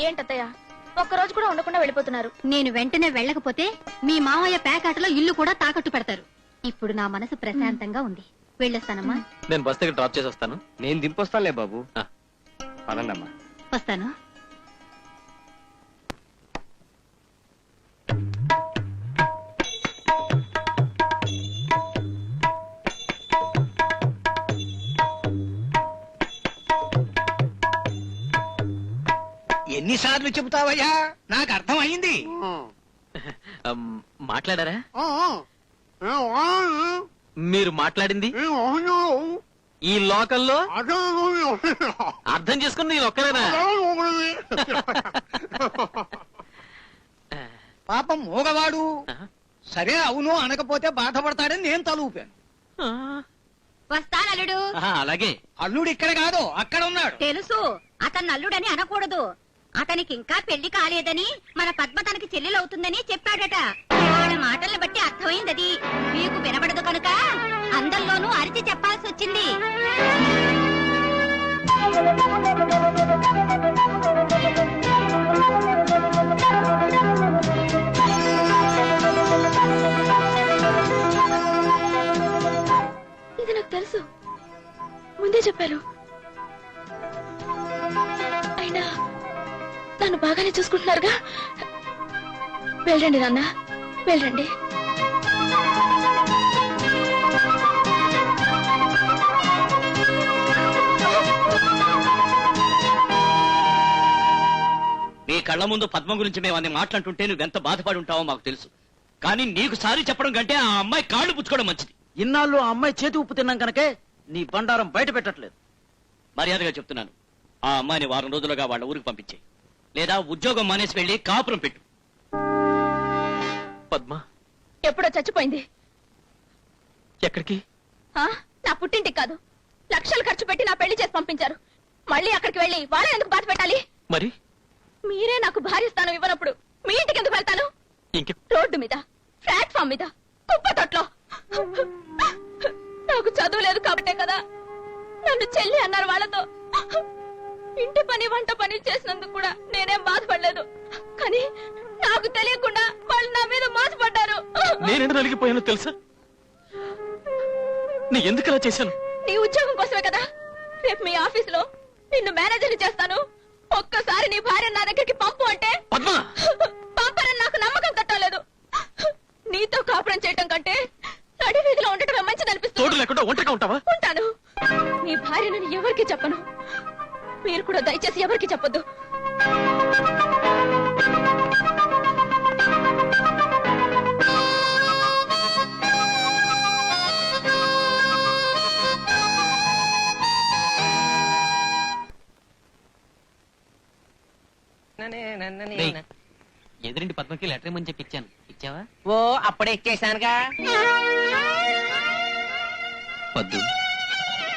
ఏంటత్తయ్య? ఒక్క రోజు కూడా ఉండకుండా వెళ్ళిపోతున్నారు. నేను వెంటనే వెళ్ళకపోతే మీ మామయ్య పేకాటలో ఇల్లు కూడా తాకట్టు పెడతారు. ఇప్పుడు నా మనసు ప్రశాంతంగా ఉంది. వెళ్ళొస్తానమ్మా. నేను బస్ దగ్గర డ్రాప్ చేసి వస్తాను. నేను దింపొస్తానులే బాబు. పదండమ్మా. వస్తాను. ఎన్నిసార్లు చెబుతావయ్యా? నాకు అర్థమైంది. అమ్, మాట్లాడారా? మీరు మాట్లాడింది? ఈ లోకల్లో అర్థం చేసుకుని నేను ఒక్కరేనా పాపం మూగవాడు? సరే అవును అనకపోతే బాధపడతాడని నేను తలూపాను. ఆ. వస్తానల్లుడు ఆహా, అలాగే. అల్లుడు ఇక్కడ కాదు అక్కడ ఉన్నాడు. తెలుసు. అతను అల్లుడని అనకూడదు. అతనికి ఇంకా పెళ్ళి కాలేదని మన పద్మ తనకి చెల్లెలవుతుందని చెప్పాడట. వాళ్ళ మాటల్ని బట్టి అర్థమైందది. మీకు వినబడదు కనుక అందరిలోనూ అరిచి చెప్పాల్సి వచ్చింది వెళ్ళండి నాన్న. వెళ్ళండి. నీ కళ్ళ ముందు పద్మ గురించి మేము అన్ని మాట్లాడుతుంటే నువ్వెంత బాధపడి ఉంటావో మాకు తెలుసు. కానీ నీకు సారి చెప్పడం కంటే ఆ అమ్మాయి కాళ్ళు పుచ్చుకోవడం మంచిది. ఇన్నాళ్ళు ఆ అమ్మాయి చేతి ఉప్పు తిన్నాం కనుకే నీ బండారం బయట పెట్టట్లేదు. మర్యాదగా చెప్తున్నాను. ఆ అమ్మాయిని వారం రోజులుగా వాళ్ళ ఊరికి పంపించే లేదా ఉద్యోగం మానేసి వెళ్ళి కాపురం పెట్టు. పద్మ. ఎప్పుడో చచ్చిపోయింది. ఎక్కడికి? ఆ? నా పుట్టింటికి కాదు. లక్షలు ఖర్చు పెట్టి నా పెళ్ళి చేసి పంపించారు. మళ్ళీ అక్కడికి వెళ్ళి వాళ్ళే ఎందుకు బాధ పెట్టాలి మరి? మీరే నాకు భార్య స్థానం ఇవ్వనప్పుడు మీ ఇంటికి నీ ఎందుకు అలా చేశాను? నీ ఉద్యోగం కోసమే కదా. రేపు మీ ఆఫీస్లో నిన్ను మేనేజర్ చేస్తాను. ఒక్కసారి నీ భార్య నా దగ్గరికి పంపు అంటే పంపరని నాకు నమ్మకం తట్టలేదు నీతో కాపురం చేయటం కంటే నడి వీధిలో ఉండటమే తోడు మంచిదనిపిస్తుంది లేకుండా ఒంటరిగా ఉంటావా? ఉంటాను. నీ భార్యను ఎవరికి చెప్పను? మీరు కూడా దయచేసి ఎవరికి చెప్పొద్దు? పద్మకి లెటర్ ఇమ్మని చెప్పి ఇచ్చాను. ఇచ్చావా? ఓ అప్పుడే ఇచ్చేసానుగా. వద్దు.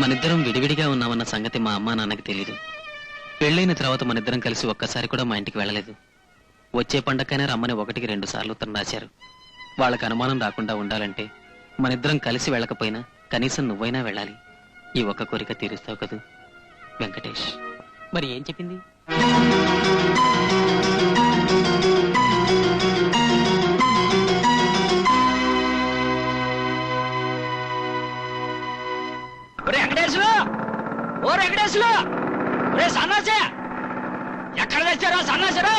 మనిద్దరం విడివిడిగా ఉన్నామన్న సంగతి మా అమ్మా నాన్నకి తెలియదు పెళ్ళైన తర్వాత మనిద్దరం కలిసి ఒక్కసారి కూడా మా ఇంటికి వెళ్ళలేదు. వచ్చే పండక్కనే రమ్మని ఒకటికి రెండు సార్లు ఉత్తరం రాశారు. వాళ్ళకి అనుమానం రాకుండా ఉండాలంటే మనిద్దరం కలిసి వెళ్ళకపోయినా కనీసం నువ్వైనా వెళ్ళాలి. ఈ ఒక్క కోరిక తీరుస్తావు కదూ వెంకటేష్. మరి ఏం చెప్పింది? ఓ వెంకటేశ్వరు ఒరే సన్నాసే! ఎక్కడ తెచ్చారో సన్నాసరే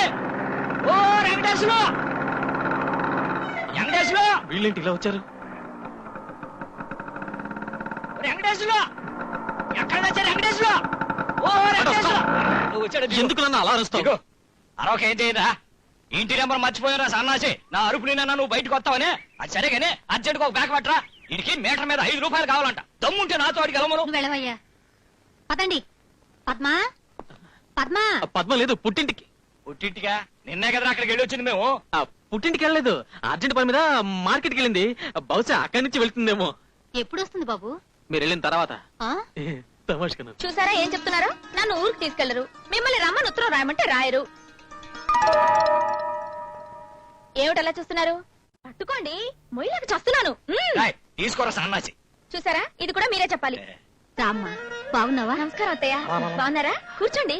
ఓ వెంకటేశ్వరు వెంకటేశ్వరు వీళ్ళేంటి ఇలా వచ్చారు? వెంకటేశ్వరు ఎక్కడ తెచ్చారు వెంకటేశ్వరు ఓ వెంకటేశ్వరు నువ్వు వచ్చాడు ఎందుకు నన్ను అలా అరుస్తావు? ఏం చేయరా ఇంటి నెంబర్ మర్చిపోయారా సన్నాసి? నా అరుపు నిన్న నువ్వు బయటకు వస్తావనే? అది సరే కానీ అర్జెంట్గా ఒక బ్యాగ్ పట్టరా. ఇడికి మీటర్ మీద ఐదు రూపాయలు కావాలంట. దమ్ముంటే నాతో అడిగి నువ్వు వెళ్ళవయ్యా. పదండి. పద్మా? పద్మా? పద్మ లేదు పుట్టింటికి. పుట్టింటిగా నిన్నే కదా అక్కడికి వెళ్ళి వచ్చింది మేము. ఆ, పుట్టింటికి వెళ్ళలేదు. అర్జెంట్ పని మీద మార్కెట్కి వెళ్ళింది. బహుశా అక్కడి నుంచి వెళ్తుందేమో. ఎప్పుడు వస్తుంది బాబు? మీరు వెళ్ళిన తర్వాత. ఆ? తమాషకను చూసారా ఏం చెప్తున్నారో? నన్ను ఊరికి తీసుకెళ్ళరు మిమ్మల్ని రమ్మని ఉత్తరం రాయమంటే రాయరు. ఏమిటలా చూస్తున్నారు? పట్టుకోండి. మొయ్యలకు చస్తున్నాను. తీసుకోరా సన్నాసి. చూసారా? ఇది కూడా మీరే చెప్పాలి. రామ్మా బాగున్నావా? నమస్కారం అత్తయ్య. బాగున్నారా? కూర్చోండి.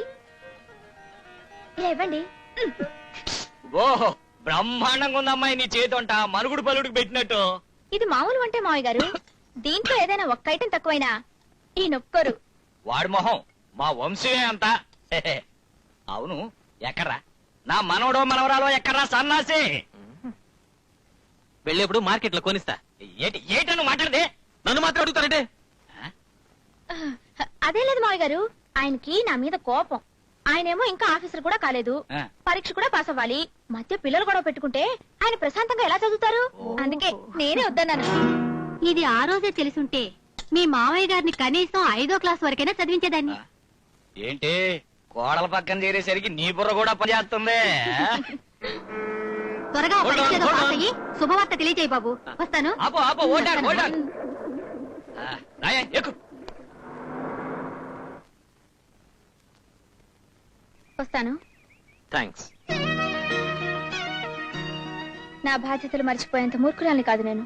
ఇలా ఇవ్వండి ఓహో బ్రహ్మాండంగా ఉందమ్మాయి నీ చేతొంట. మనుగుడు పలుడికి పెట్టినట్టు. ఇది మామూలు వంటే మావయ్య గారు. దీంట్లో ఏదైనా ఒక్క ఐటెం తక్కువైనా ఈ నొక్కరు. వాడి మొహం మా వంశమే అంత. అవును ఎక్కడ్రా? నా మనవడో మనవరాలో ఎక్కడ్రా సన్నాసి? వెళ్ళేప్పుడు మార్కెట్లో కొనిస్తా ఏటి ఏటను మాట్లాడదే నన్ను మాత్రం అడుగుతారంటే? అదే లేదు మావయ్య గారు. ఆయనకి నా మీద కోపం. ఆయనేమో ఇంకా ఆఫీసర్ కూడా కాలేదు. ఆ. పరీక్ష కూడా పాస్ అవ్వాలి. మధ్య పిల్లలు గొడవ పెట్టుకుంటే ఆయన ప్రశాంతంగా ఎలా చదువుతారు? అందుకే నేనే వద్దన్నాను. ఇది ఆ రోజే తెలుసుంటే మీ మావయ్య గారిని కనీసం ఐదో క్లాస్ వరకైనా చదివించేదాన్ని. ఏంటి? కోడల పక్కన చేరేసరికి నీ బుర్ర కూడా పనిచేస్తుంది త్వరగా hold పాస్. అయ్యి శుభవార్త తెలియజేయి బాబు. వస్తాను. ఆపో ఆపో ఓటాడు ఓటాడు రాయ ఎక్కు. వస్తాను. థ్యాంక్స్ నా బాధ్యతలు మర్చిపోయేంత మూర్ఖురాల్ని కాదు నేను.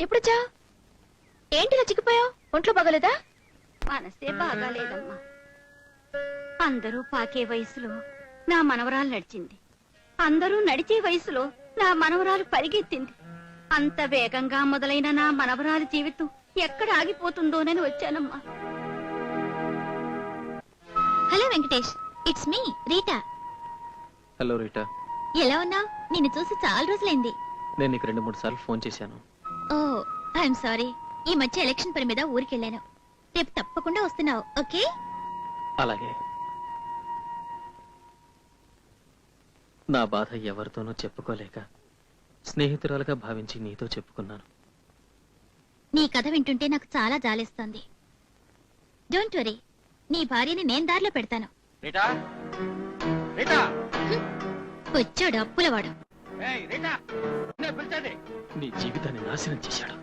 ఎప్పుడొచ్చా ఏంటిలా చిక్కిపోయావు? ఒంట్లో బాగలేదా? మనసే బాగాలేదమ్మా. అందరూ పాకే వయసులో నా మనవరాలు నడిచింది. అందరూ నడిచే వయసులో నా మనవరాలు పరిగెత్తింది. అంత వేగంగా మొదలైన నా మనవరాలి జీవితం ఎక్కడ ఆగిపోతుందోనని వచ్చానమ్మా. Hello Venkatesh it's me Rita. Hello Rita. ఎలా ఉన్నావు? నిన్ను చూసి చాలా రోజులైంది. నేను నీకు రెండు మూడు సార్లు ఫోన్ చేశాను. ఓ ఐఎమ్ సారీ ఈ మధ్య ఎలక్షన్ పని మీద ఊరికెళ్ళాను రేపు తప్పకుండా వస్తున్నావు ఓకే? అలాగే. నా బాధ ఎవరితోనూ చెప్పుకోలేక స్నేహితురాలుగా భావించి నీతో చెప్పుకున్నాను. నీ కథ వింటుంటే నాకు చాలా జాలేస్తోంది. డోంట్ వరీ నీ భార్యని నేను దారిలో పెడతాను. వచ్చాడు అప్పులవాడు. నీ జీవితాన్ని నాశనం చేశాడు.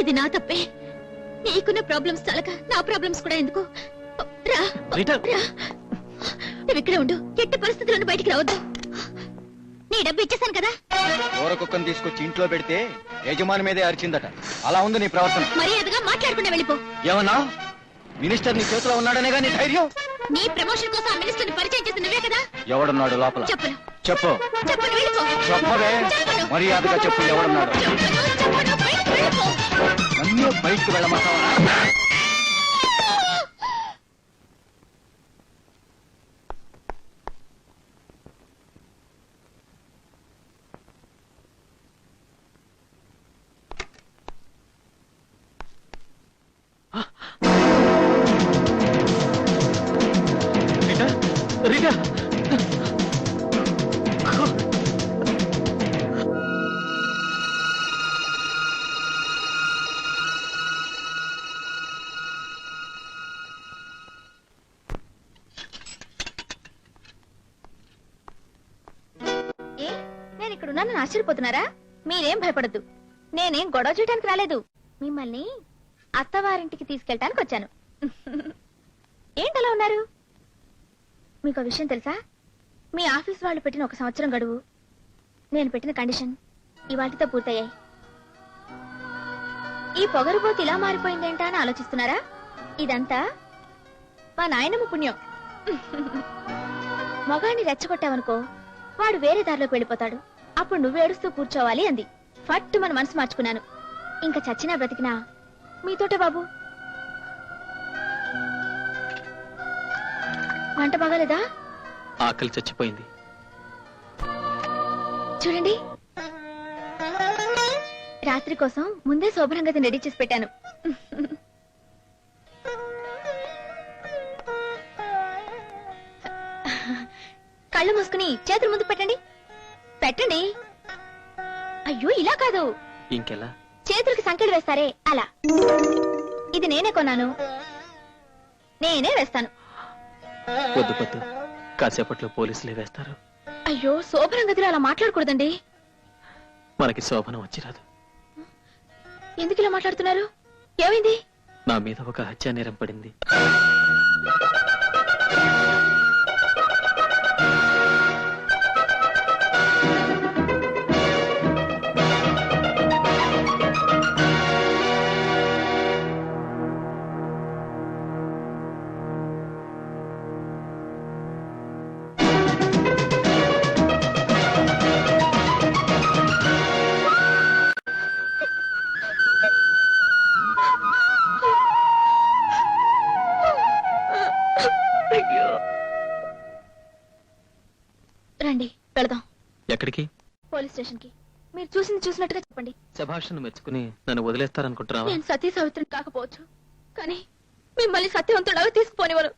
ఇది నా తప్పే. నీకున్న ప్రాబ్లమ్స్ చాలక నా ప్రాబ్లమ్స్ కూడా ఎందుకు? రా. రీటా. రా. నువ్వు ఇక్కడే ఉండు. ఎట్టి పరిస్థితులను బయటికి రావద్దు. నీ డబ్బు ఇచ్చేసాను కదా. కుక్కను తీసుకొచ్చి ఇంట్లో పెడితే యజమాని మీదే అరిచిందట. అలా ఉంది నీ ప్రవర్తన. మర్యాదగా మాట్లాడకుండా వెళ్ళిపో. ఏమన్నా? మినిస్టర్ నీ చేతిలో ఉన్నాడనేగా నీ ధైర్యం? నీ ప్రమోషన్ కోసం మినిస్టర్ని పరిచయం చేసి నువ్వే కదా? ఎవడున్నాడు లోపల? చెప్పను. చెప్పు. చెప్పవే. చెప్పను. మర్యాదగా చెప్పు ఎవడున్నాడు? నన్ను బయటకు వెళ్ళమంటావా? నేను ఆశ్చర్యపోతున్నారా? మీరేం భయపడద్దు. నేనేం గొడవ చేయడానికి రాలేదు. మిమ్మల్ని అత్తవారింటికి తీసుకెళ్ళటానికి వచ్చాను. ఏంటలా ఉన్నారు? మీకు విషయం తెలుసా? మీ ఆఫీస్ వాళ్ళు పెట్టిన ఒక సంవత్సరం గడువు. నేను పెట్టిన కండిషన్ ఇవాటితో పూర్తయ్యాయి. ఈ పొగరుబోతు ఇలా మారిపోయిందేంటా అని ఆలోచిస్తున్నారా? ఇదంతా మా నాయనమ్మ పుణ్యం. మగాన్ని రెచ్చగొట్టావనుకో వాడు వేరే దారిలోకి వెళ్ళిపోతాడు. అప్పుడు నువ్వు ఏడుస్తూ కూర్చోవాలి అంది. ఫట్టు మన మనసు మార్చుకున్నాను. ఇంకా చచ్చినా బ్రతికినా? మీతోటే బాబు. వంట బాగాలేదా? ఆకలి చచ్చిపోయింది. చూడండి. రాత్రి కోసం ముందే శోభనంగా రెడీ చేసి పెట్టాను. కళ్ళు మూసుకుని చేతులు ముందు పెట్టండి. పెట్టండి. అయ్యో ఇలా కాదు. ఇంకెలా? చేతులకి సంఖ్యలు వేస్తారే అలా. ఇది నేనే కొన్నాను. నేనే వేస్తాను. వద్దు వద్దు. కాసేపట్లో పోలీసులే వేస్తారు. అయ్యో శోభనం గదిలో అలా మాట్లాడకూడదండి. మనకి శోభనం వచ్చి రాదు ఎందుకు ఇలా మాట్లాడుతున్నారు? ఏమైంది? నా మీద ఒక హత్యా నేరం పడింది. వెళదాం. ఎక్కడికి? పోలీస్ స్టేషన్కి మీరు చూసింది చూసినట్టుగా చెప్పండి. శభాషను మెచ్చుకుని నన్ను వదిలేస్తారనుకుంటున్నావా? నేను సతీ సావిత్రిని కాకపోవచ్చు. కానీ మిమ్మల్ని సత్యవంతుడు తీసుకుపోనివ్వరు